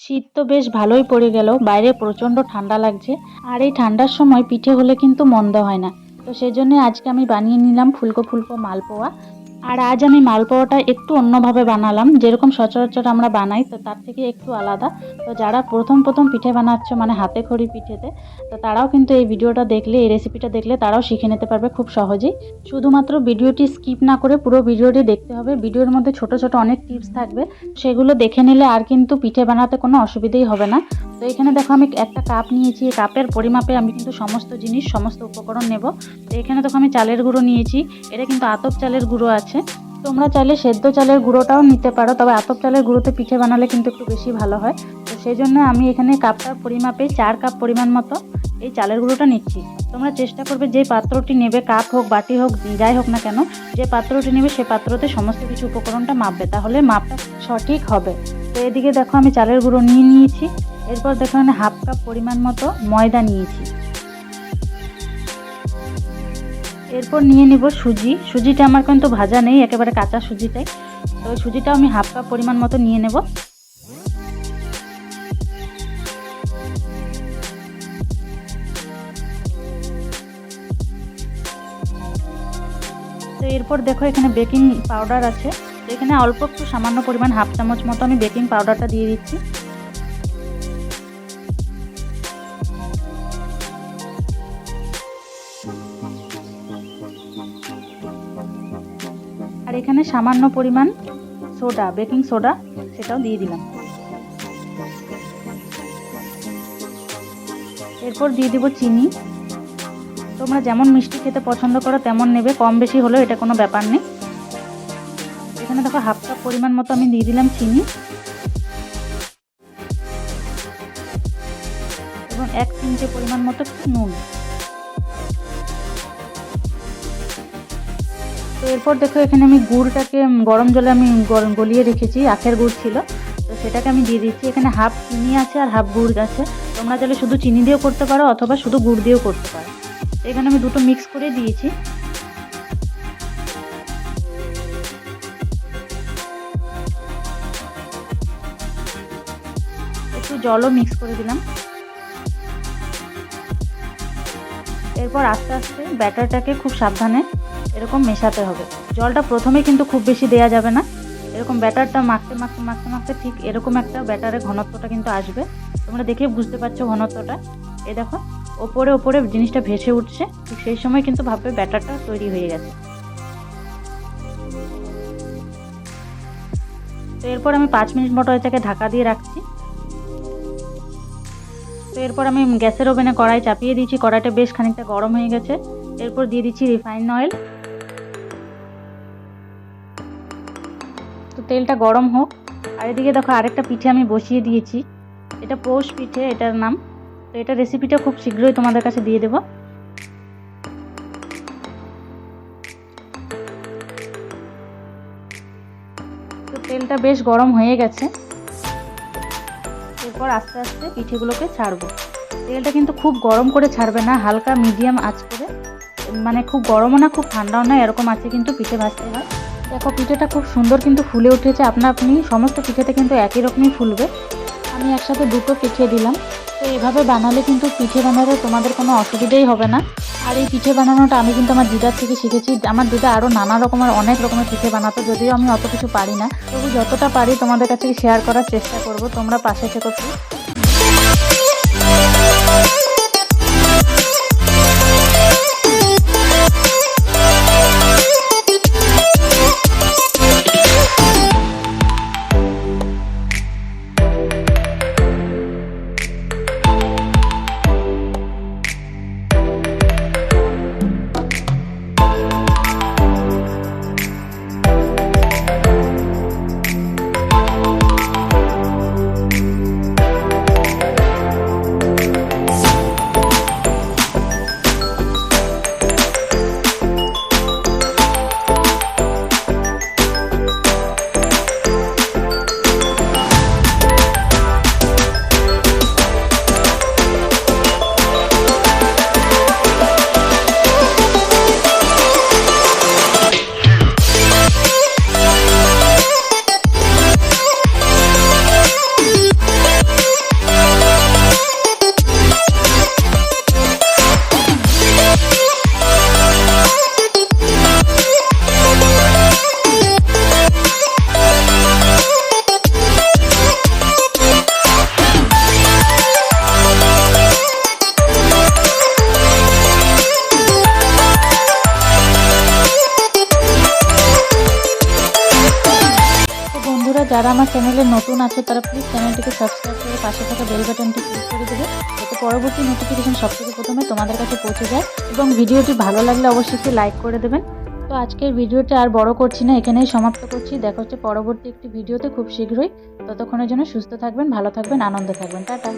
শীত তো বেশ ভালোই পড়ে গেল, বাইরে প্রচণ্ড ঠান্ডা লাগছে। আর এই ঠান্ডার সময় পিঠে হলে কিন্তু মন্দ হয় না। তো সেই জন্য আজকে আমি বানিয়ে নিলাম ফুলকো ফুলকো মালপোয়া। আর আজ আমি মালপোয়াটা একটু অন্যভাবে বানালাম। যেরকম সচরাচর আমরা বানাই, তো তার থেকে একটু আলাদা। তো যারা প্রথম প্রথম পিঠে বানাচ্ছে মানে হাতে খড়ি পিঠেতে, তো তারাও কিন্তু এই ভিডিওটা দেখলে, এই রেসিপিটা দেখলে তারাও শিখে নিতে পারবে খুব সহজেই। শুধুমাত্র ভিডিওটি স্কিপ না করে পুরো ভিডিওটি দেখতে হবে। ভিডিওর মধ্যে ছোট ছোট অনেক টিপস থাকবে। সেগুলো দেখে নিলে আর কিন্তু পিঠে বানাতে কোনো অসুবিধাই হবে না। তো এখানে দেখো, আমি একটা কাপ নিয়েছি। কাপের পরিমাপে আমি কিন্তু সমস্ত জিনিস, সমস্ত উপকরণ নেব। তো এখানে দেখো, আমি চালের গুঁড়ো নিয়েছি। এটা কিন্তু আতপ চালের গুঁড়ো আছে। তোমরা চাইলে সেদ্ধ চালের গুঁড়োটাও নিতে পারো, তবে আতপ চালের গুঁড়োতে পিঠে বানালে কিন্তু একটু বেশি ভালো হয়। তো সেই জন্য আমি এখানে কাপটার পরিমাপে চার কাপ পরিমাণ মতো এই চালের গুঁড়োটা নিচ্ছি। তোমরা চেষ্টা করবে যে পাত্রটি নেবে কাপ হোক, বাটি হোক, যাই হোক না কেন, যে পাত্রটি নেবে সে পাত্রতে সমস্ত কিছু উপকরণটা মাপবে। তাহলে মাপটা সঠিক হবে। তো এদিকে দেখো আমি চালের গুঁড়ো নিয়ে নিয়েছি। এরপর দেখো এখানে হাফ কাপ পরিমাণ মতো ময়দা নিয়েছি। এরপর নিয়ে নিব সুজি। সুজিটা আমার কিন্তু ভাজা নেই, একেবারে কাঁচা সুজিটাই। তো ওই সুজিটাও আমি হাফ কাপ পরিমাণ মতো নিয়ে নেব। তো এরপর দেখো এখানে বেকিং পাউডার আছে। এখানে অল্প একটু সামান্য পরিমাণ হাফ চামচ মতো আমি বেকিং পাউডারটা দিয়ে দিচ্ছি। আর এখানে সামান্য পরিমাণ সোডা, বেকিং সোডা সেটাও দিয়ে দিলাম। এরপর দিয়ে দিব চিনি। তোমরা যেমন মিষ্টি খেতে পছন্দ করো, তেমন নেবে। কম বেশি হলেও এটা কোনো ব্যাপার নেই। এখানে দেখো হাফ কাপ পরিমাণ মতো আমি দিয়ে দিলাম চিনি। এবং এক চিমটে পরিমাণ মতো নুন। এরপর দেখো, এখানে আমি গুড়টাকে গরম জলে আমি গলিয়ে রেখেছি, আখের গুড় ছিল। তো সেটাকে আমি দিয়ে দিচ্ছি। এখানে হাফ চিনি আছে আর হাফ গুড় আছে। তোমরা চাইলে শুধু চিনি দিয়েও করতে পারো অথবা শুধু গুড় দিয়েও করতে পারো। এখানে আমি দুটো মিক্স করে দিয়েছি। একটু জলও মিক্স করে দিলাম। এরপর আস্তে আস্তে ব্যাটারটাকে খুব সাবধানে এরকম মেশাতে হবে। জলটা প্রথমে কিন্তু খুব বেশি দেয়া যাবে না। এরকম ব্যাটারটা মাখতে মাখতে মাখতে মাখতে ঠিক এরকম একটা ব্যাটারের ঘনত্বটা কিন্তু আসবে। তোমরা দেখে বুঝতে পারছ ঘনত্বটা। এই দেখো, ওপরে ওপরে জিনিসটা ভেসে উঠছে। ঠিক সেই সময় কিন্তু ভাববে ব্যাটারটা তৈরি হয়ে গেছে। তো এরপর আমি পাঁচ মিনিট মতো এটাকে ঢাকা দিয়ে রাখছি। তো এরপর আমি গ্যাসের ওভেনে কড়াই চাপিয়ে দিয়েছি। কড়াইটা বেশ খানিকটা গরম হয়ে গেছে। এরপর দিয়ে দিচ্ছি রিফাইন অয়েল। তেলটা গরম হোক। আর এদিকে দেখো আরেকটা পিঠে আমি বসিয়ে দিয়েছি। এটা পৌষ পিঠে, এটার নাম। তো এটা রেসিপিটা খুব শীঘ্রই তোমাদের কাছে দিয়ে দেব। তো তেলটা বেশ গরম হয়ে গেছে। এরপর আস্তে আস্তে পিঠেগুলোকে ছাড়বো। তেলটা কিন্তু খুব গরম করে ছাড়বে না, হালকা মিডিয়াম আঁচ করে। মানে খুব গরমও না, খুব ঠান্ডাও না, এরকম আছে কিন্তু পিঠে ভাজতে হয়। দেখো, পিঠেটা খুব সুন্দর কিন্তু ফুলে উঠেছে। আপনা আপনি সমস্ত পিঠেতে কিন্তু একই রকমই ফুলবে। আমি একসাথে দুটো পিঠে দিলাম। তো এভাবে বানালে কিন্তু পিঠে বানালে তোমাদের কোনো অসুবিধেই হবে না। আর এই পিঠে বানানোটা আমি কিন্তু আমার দিদার থেকে শিখেছি। আমার দিদা আরও নানা রকমের, অনেক রকমের পিঠে বানাতো, যদিও আমি অত কিছু পারি না। তবু যতটা পারি তোমাদের কাছে শেয়ার করার চেষ্টা করব। তোমরা পাশে থেকো প্লিজ যারা আমার চ্যানেলে নতুন আছে, তারা প্লিজ চ্যানেলটিকে সাবস্ক্রাইব করে পাশে থাকা বেল বাটনটি ক্লিক করে দেবে, যাতে পরবর্তী নোটিফিকেশন সবথেকে প্রথমে তোমাদের কাছে পৌঁছে যায় এবং ভিডিওটি ভালো লাগলে অবশ্যই লাইক করে দেবেন। তো আজকের ভিডিওটি আর বড় করছি না, এখানেই সমাপ্ত করছি। দেখা হচ্ছে পরবর্তী একটি ভিডিওতে খুব শীঘ্রই। ততক্ষণের জন্য সুস্থ থাকবেন, ভালো থাকবেন, আনন্দ থাকবেন। টাটা।